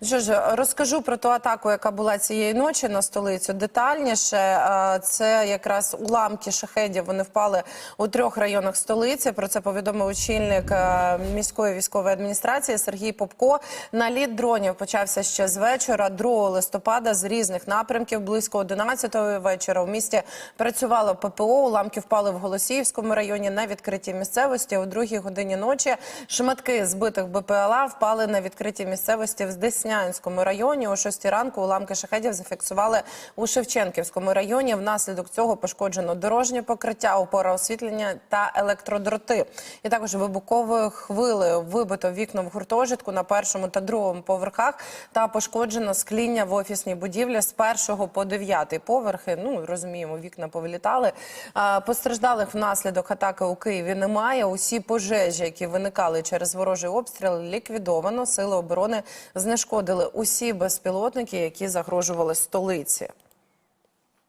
Ну Що ж, розкажу про ту атаку, яка була цієї ночі на столицю. Детальніше Е, це якраз уламки шахедів. Вони впали у трьох районах столиці. Про це повідомив очільник е, міської військової адміністрації Сергій Попко. Наліт дронів почався ще з вечора, 2 листопада, з різних напрямків. Близько 11 вечора в місті працювало ППО. Уламки впали в Голосіївському районі на відкритій місцевості. О другій годині ночі шматки збитих БПЛА впали на відкритій місцевості в Деснянському районі. О 6 ранку уламки шахедів зафіксували у Шевченківському районі. Внаслідок цього пошкоджено дорожнє покриття, опора освітлення та електродроти. І також вибуковою хвилею вибито вікно в гуртожитку на першому та другому поверхах та пошкоджено скління в офісній будівлі з першого по дев'ятий поверхи. Ну розуміємо, вікна повилітали. Постраждалих внаслідок атаки у Києві немає. Усі пожежі, які виникали через ворожий обстріл, ліквідовано. Сили оборони знешкодили усі безпілотники, які загрожували столиці.